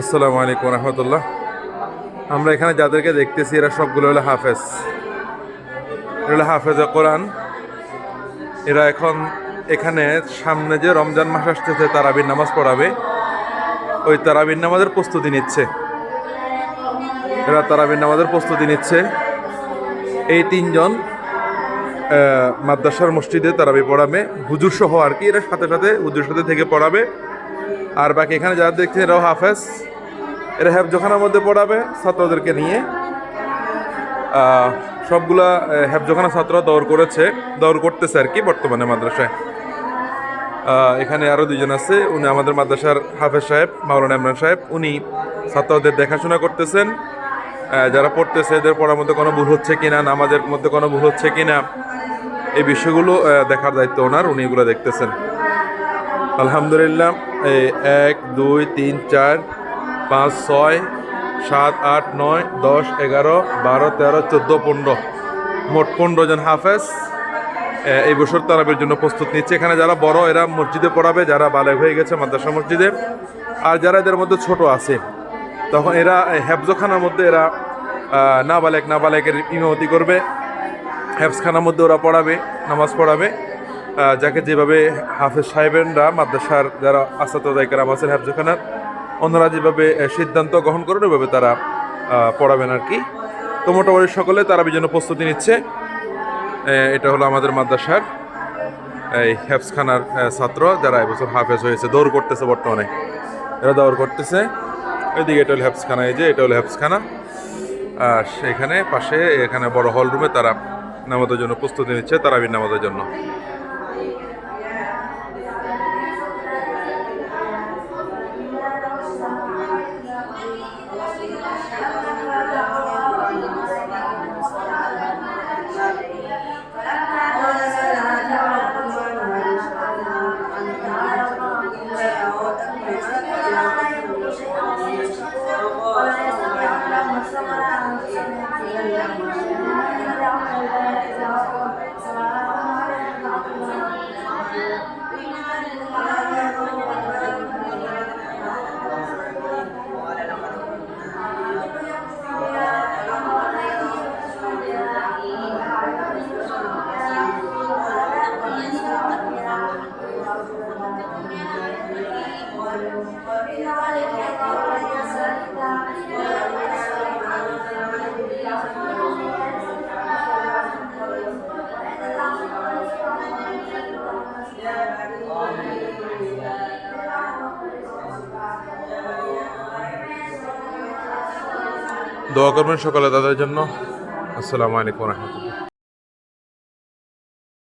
আসসালামু আলাইকুম রহমতুল্লাহ। আমরা এখানে যাদেরকে দেখতেছি, এরা সবগুলো হলো হাফেজ। এরা হলো হাফেজ কোরআন। এরা এখন এখানে সামনে যে রমজান মাস আসতেছে, তারাবির নামাজ পড়াবে। ওই তারাবির নামাজের প্রস্তুতি নিচ্ছে। এরা তারাবির নামাজের প্রস্তুতি নিচ্ছে। এই তিনজন মাদ্রাসার মসজিদে তারাবি পড়াবে। হুজুর সহ আর কি, এরা সাথে সাথে হুজুর সাথে থেকে পড়াবে। আর বাকি এখানে যারা দেখছেন এরাও হাফেজ। এরা হেফজোখানার মধ্যে পড়াবে ছাত্রদেরকে নিয়ে। সবগুলা আহ, হেফজোখানা ছাত্র দৌড় করেছে দৌড় করতেছে আর কি বর্তমানে মাদ্রাসায়। এখানে আরও দুজন আছে উনি আমাদের মাদ্রাসার হাফেজ সাহেব মাওলানা ইমরান সাহেব। উনি ছাত্রদের দেখাশোনা করতেছেন। যারা পড়তেছে এদের পড়ার মধ্যে কোনো ভুল হচ্ছে কিনা নামাজের মধ্যে কোনো ভুল হচ্ছে কিনা এই বিষয়গুলো দেখার দায়িত্ব ওনার উনি এগুলো দেখতেছেন। আলহামদুলিল্লাহ। এক, দুই, তিন, চার, পাঁচ, ছয়, সাত, আট, নয়, দশ, এগারো, বারো, তেরো, চোদ্দ, পনেরো। মোট পনেরো জন হাফেজ। এই বছর তারাবের জন্য প্রস্তুত নিচ্ছে। এখানে যারা বড়, এরা মসজিদে পড়াবে। যারা বালেগ হয়ে গেছে, মাদ্রাসা মসজিদে। আর যারা এদের মধ্যে ছোট আছে, তখন এরা এই হেফজখানার মধ্যে এরা নাবালেক নাবালেকের ইমামতি করবে। হেফসখানার মধ্যে ওরা পড়াবে, নামাজ পড়াবে। যাকে যেভাবে হাফেজ সাহেবেনরা মাদ্রাসার যারা আসাদাইকার আছেন হেফজখানার অন্যরা যেভাবে সিদ্ধান্ত গ্রহণ করেন ওইভাবে তারা পড়াবেন আর কি। তো মোটামুটি সকলে তারা জন্য প্রস্তুতি নিচ্ছে। এটা হলো আমাদের মাদ্রাসার এই হেফসখানার আহ, ছাত্র যারা এবছর হাফেজ হয়েছে দৌড় করতেছে বর্তমানে। এরা দৌড় করতেছে। ওইদিকে এটা হলো হেফসখানা এই যে এটা হলো হেফসখানা আর সেখানে পাশে এখানে বড় হল রুমে তারা নামাজের জন্য প্রস্তুতি নিচ্ছে তারাবির নামাজের জন্য। দোয়া করবেন সকালে তাদের জন্য। আসসালামু আলাইকুম রহমতুল্লাহ।